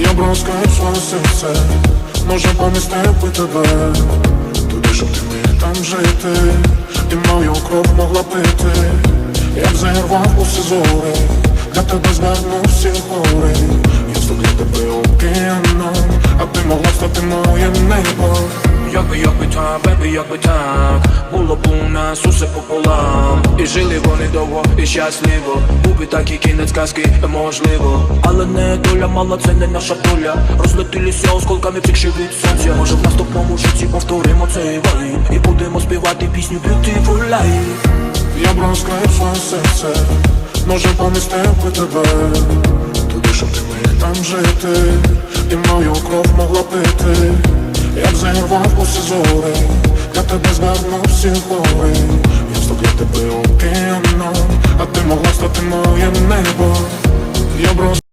Я б своє серце, може помістив би тебе. Туди, щоб ти міг там жити, і мою кров могла пити. Я б зірвав усі зори, для тебе звернув всі гори. Я вступлю тебе океаном, а ти могла стати моє так, бебі, якби так? Було б у нас усе пополам. І жили вони довго і щасливо. Був би такий кінець казки, можливо. Але не доля мала, це не наша доля. Розлетілися осколками втікши від сонця. Може в наступному житті повторимо цей вайн І будемо співати пісню Beautiful Life Я б розкрив своє серце, може помістив би тебе. Туди, щоб ти міг там жити, і мою кров могла пити зірвав усі зори, для тебе звернув всі гори Я для тебе океаном, а ти могла стати моє Я роз...